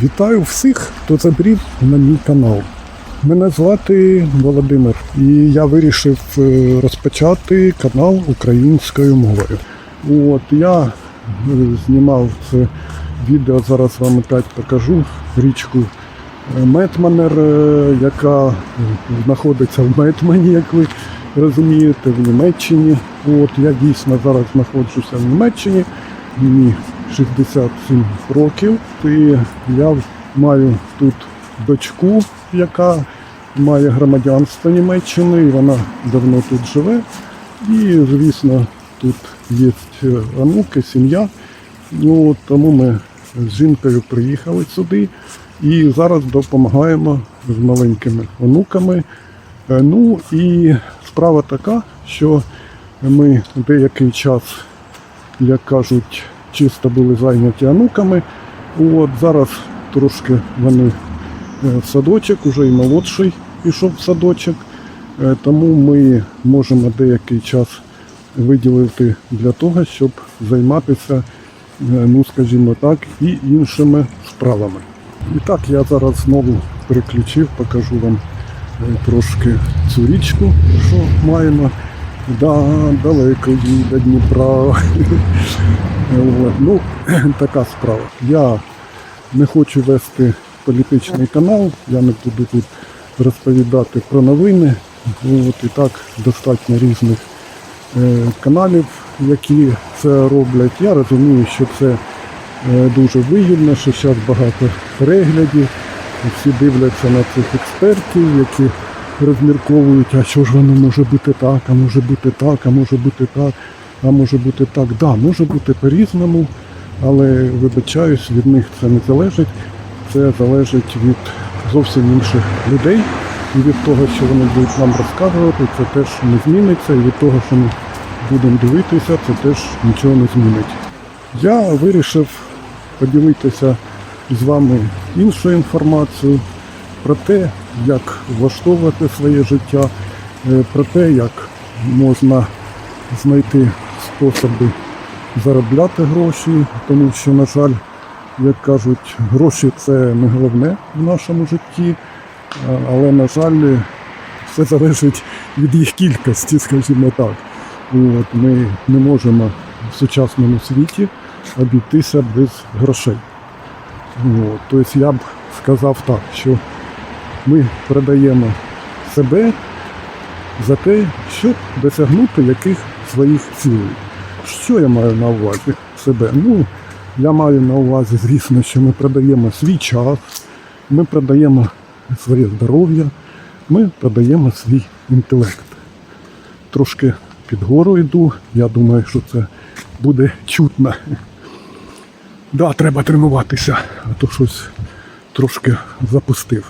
Вітаю всіх, хто забрів на мій канал. Мене звати Володимир, і я вирішив е, розпочати канал українською мовою. От я е, знімав це відео, зараз вам опять покажу річку е, Метманер, яка знаходиться в Метмані, як ви розумієте, в Німеччині. От я дійсно зараз знаходжуся в Німеччині. Мені 67 років. І я маю тут дочку, яка має громадянство Німеччини, і вона давно тут живе. І, звісно, тут є онуки, сім'я. Ну, тому ми з жінкою приїхали сюди і зараз допомагаємо з маленькими онуками. Е, Ну і справа така, що ми деякий час, як кажуть, чисто були зайняті онуками. От зараз трошки вони е, в садочок, уже і молодший пішов в садочок. Е, Тому ми можемо деякий час виділити для того, щоб займатися, е, ну скажімо так, і іншими справами. І так, я зараз знову переключив, покажу вам трошки цю річку, що маємо. Да, далеко їй до Дніпра. Ну, така справа. Я не хочу вести політичний канал, я не буду тут розповідати про новини. От, і так достатньо різних е, каналів, які це роблять. Я розумію, що це е, дуже вигідно, що зараз багато переглядів. Всі дивляться на цих експертів, які розмірковують, а що ж воно може бути так, а може бути так, а може бути так, а може бути так. Да, може бути по-різному, але вибачаюсь, від них це не залежить. Це залежить від зовсім інших людей. І від того, що вони будуть нам розказувати, це теж не зміниться. І від того, що ми будемо дивитися, це теж нічого не змінить. Я вирішив поділитися з вами іншою інформацією про те, як влаштовувати своє життя, е, про те, як можна знайти способи заробляти гроші, тому що, на жаль, як кажуть, гроші це не головне в нашому житті, але, на жаль, все залежить від їх кількості, скажімо так. От, ми не можемо в сучасному світі обійтися без грошей. От, тобто я б сказав так, що ми продаємо себе за те, щоб досягнути яких своїх цілей. Що я маю на увазі себе? Ну, я маю на увазі, звісно, що ми продаємо свій час, ми продаємо своє здоров'я, ми продаємо свій інтелект. Трошки під гору йду, я думаю, що це буде чутно. Да, треба тренуватися, а то щось трошки запустив.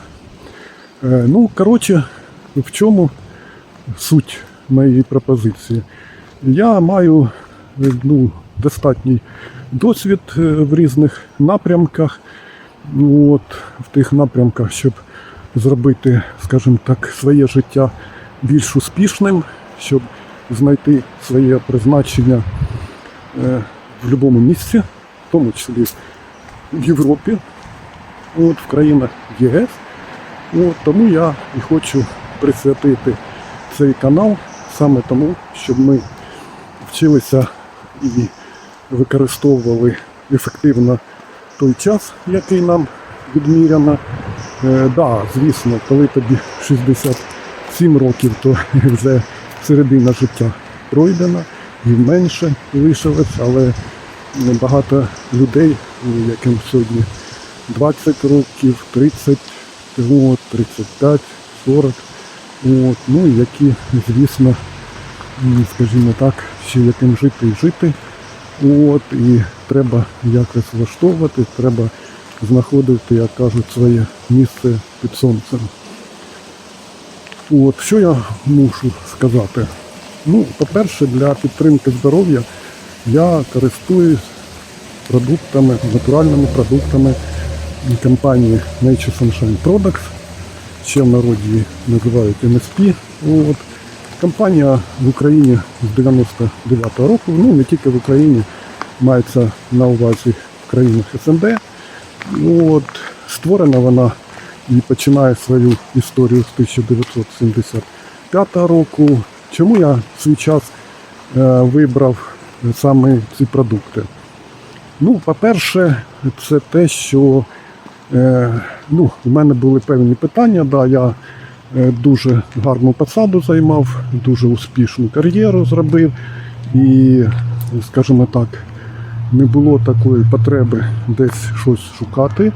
Е, ну, коротше, в чому суть моєї пропозиції? Я маю е, ну, достатній досвід е, в різних напрямках. Ну, от, в тих напрямках, щоб зробити, скажімо так, своє життя більш успішним, щоб знайти своє призначення в будь-якому місці, в тому числі в Європі, от, в країнах ЄС. От, тому я і хочу присвятити цей канал саме тому, щоб ми вчилися і використовували ефективно той час, який нам відміряно. Е, да, звісно, коли тобі 67 років, то вже середина життя пройдена і менше лишилось, але багато людей, яким сьогодні 20 років, 30, от, 35, 40, от, ну які, звісно, скажімо так, ще яким жити і жити. От, і треба якось влаштовувати, треба знаходити, як кажуть, своє місце під сонцем. От, що я мушу сказати? Ну, по-перше, для підтримки здоров'я я користуюсь продуктами, натуральними продуктами компанії Nature Sunshine Products, ще в народі її називають MSP. От. Компанія в Україні з 99-го року, ну не тільки в Україні, мається на увазі в країнах СНД. От. створена вона і починає свою історію з 1975 року. Чому я в свій час е, вибрав саме ці продукти? Ну, по-перше, це те, що е, ну, у мене були певні питання. Да, я е, дуже гарну посаду займав, дуже успішну кар'єру зробив. І, скажімо так, не було такої потреби десь щось шукати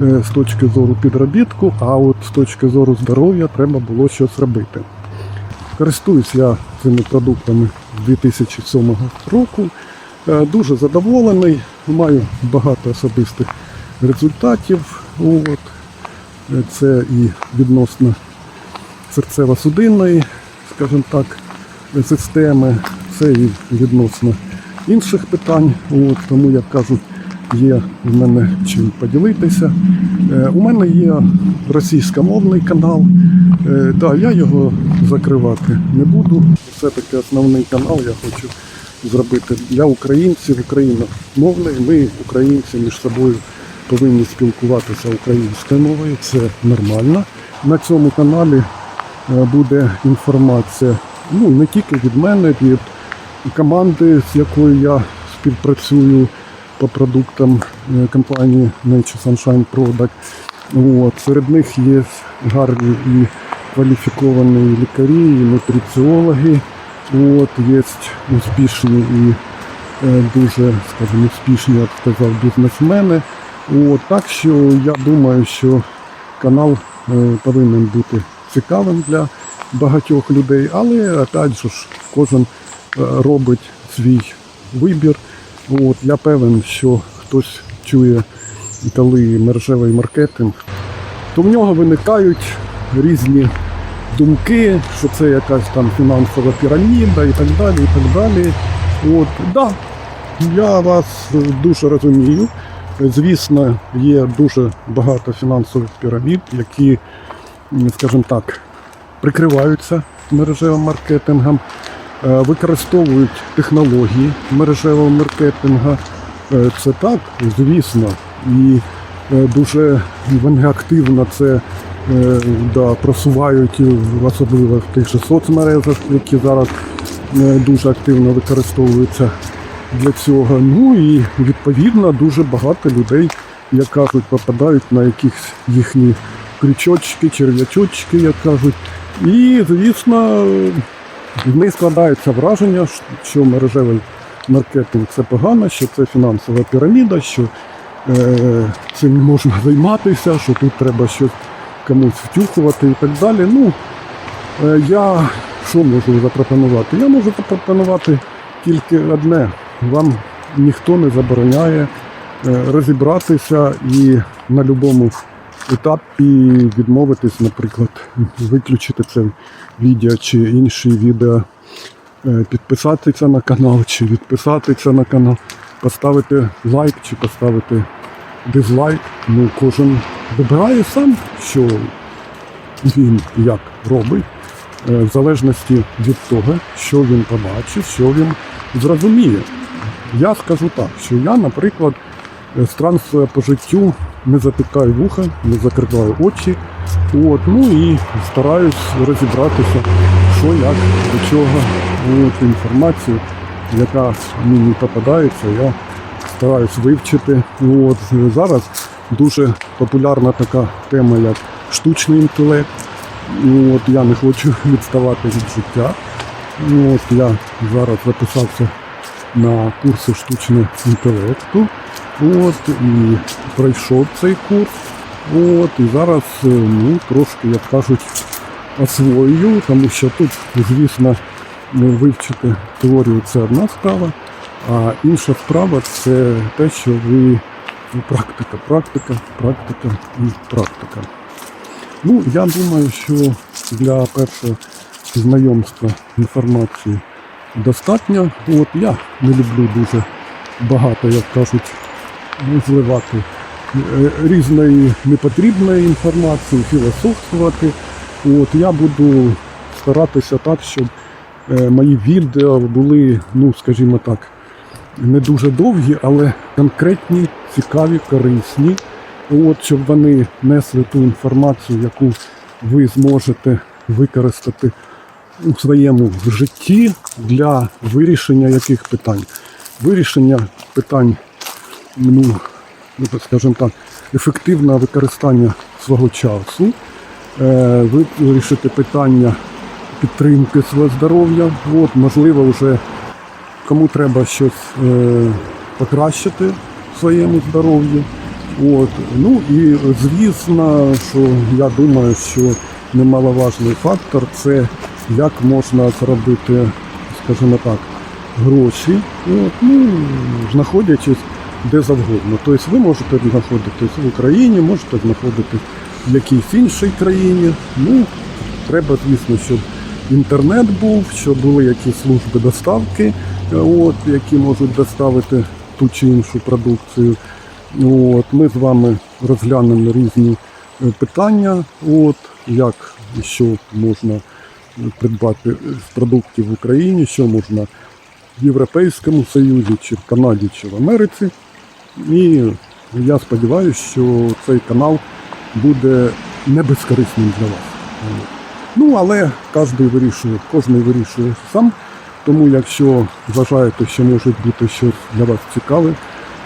е, з точки зору підробітку, а от з точки зору здоров'я треба було щось робити. Користуюсь я цими продуктами 2007 року. Е, Дуже задоволений, маю багато особистих результатів. От. Це і відносно серцево-судинної, скажімо так, системи, це і відносно інших питань. От, тому, як кажуть, є в мене чим поділитися. Е, У мене є російськомовний канал. Е, да, я його закривати не буду. Це таки основний канал, я хочу зробити для українців, україномовний. Ми, українці, між собою повинні спілкуватися українською мовою. Це нормально. На цьому каналі е, буде інформація ну, не тільки від мене, від команди, з якою я співпрацюю по продуктам е, компанії Nature Sunshine Product. От. Серед них є гарні і кваліфіковані лікарі, і нутриціологи. От, є успішні і е, дуже, скажімо, успішні, я б сказав, бізнесмени. От, так що я думаю, що канал е, повинен бути цікавим для багатьох людей, але опять же кожен е, робить свій вибір. От, я певен, що хтось чує, коли мережевий маркетинг, то в нього виникають різні думки, що це якась там фінансова піраміда і так далі. і так далі. От, да, я вас дуже розумію. Звісно, є дуже багато фінансових пірамід, які, скажімо так, прикриваються мережевим маркетингом, е, використовують технології мережевого маркетингу. Е, Це так, звісно, і е, дуже вони активно це да, просувають, особливо в тих же соцмережах, які зараз дуже активно використовуються для цього. Ну і відповідно дуже багато людей, як кажуть, попадають на якісь їхні крючочки, черв'ячочки, як кажуть. І, звісно, в них складається враження, що мережевий маркетинг це погано, що це фінансова піраміда, що е, цим не можна займатися, що тут треба щось комусь втюхувати і так далі. Ну, е, я що можу запропонувати? Я можу запропонувати тільки одне. Вам ніхто не забороняє е, розібратися і на будь-якому етапі відмовитись, наприклад, виключити це відео чи інші відео, е, підписатися на канал, чи відписатися на канал, поставити лайк чи поставити дизлайк. Ну, кожен вибирає сам, що він як робить, е, в залежності від того, що він побачить, що він зрозуміє. Я скажу так, що я, наприклад, е, странствуя по життю, не затикаю вуха, не закриваю очі. От, ну і стараюсь розібратися, що як, до чого. От, інформацію, яка мені попадається, я стараюсь вивчити. От, зараз дуже популярна така тема, як штучний інтелект. От, я не хочу відставати від життя. От, я зараз записався на курси штучного інтелекту. От, і пройшов цей курс. От, і зараз е, ну, трошки, як кажуть, освоюю, тому що тут, звісно, вивчити теорію це одна справа, а інша справа це те, що ви ну, практика, практика, практика і практика. Ну, я думаю, що для першого знайомства інформації достатньо. От я не люблю дуже багато, як кажуть, зливати е, різної непотрібної інформації, філософствувати. От я буду старатися так, щоб е, мої відео були, ну скажімо так, не дуже довгі, але конкретні, цікаві, корисні. от, щоб вони несли ту інформацію, яку ви зможете використати у своєму житті для вирішення яких питань? Вирішення питань, ну, ну, скажімо так, ефективного використання свого часу, е, ви вирішите питання підтримки свого здоров'я. От, можливо, вже кому треба щось е, покращити в своєму здоров'ю. От. Ну і звісно, що я думаю, що немаловажний фактор це як можна зробити, скажімо так, гроші, ну, знаходячись де завгодно. Тобто ви можете знаходитись в Україні, можете знаходитись в якійсь іншій країні. Ну, треба, звісно, щоб інтернет був, щоб були якісь служби доставки, от, які можуть доставити ту чи іншу продукцію. От, ми з вами розглянемо різні е, питання, от, як що можна придбати з продуктів в Україні, що можна в Європейському Союзі, чи в Канаді, чи в Америці. І я сподіваюся, що цей канал буде не безкорисним для вас. Ну, але кожен вирішує, кожен вирішує сам. Тому якщо вважаєте, що може бути щось для вас цікаве,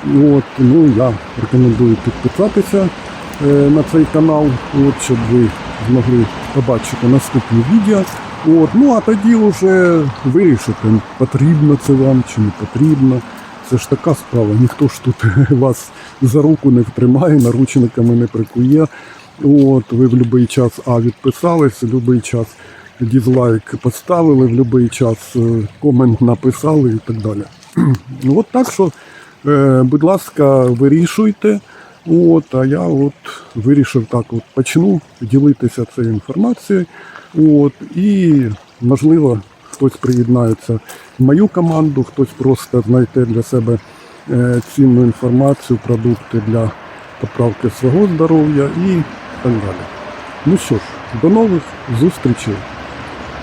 от, ну я рекомендую підписатися е, на цей канал, от, щоб ви змогли побачити наступні відео. От, ну а тоді вже вирішити, потрібно це вам чи не потрібно. Це ж така справа, ніхто ж тут вас за руку не втримає, наручниками не прикує. От, ви в будь-який час А відписались, в будь-який час дізлайк поставили, в будь-який час е, комент написали і так далі. От так що, е, будь ласка, вирішуйте. От, а я от вирішив так, от почну ділитися цією інформацією. От, і можливо хтось приєднається в мою команду, хтось просто знайде для себе е, цінну інформацію, продукти для поправки свого здоров'я і так далі. Ну що ж, до нових зустрічей.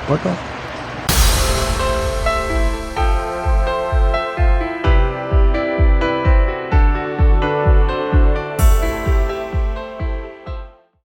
Пока.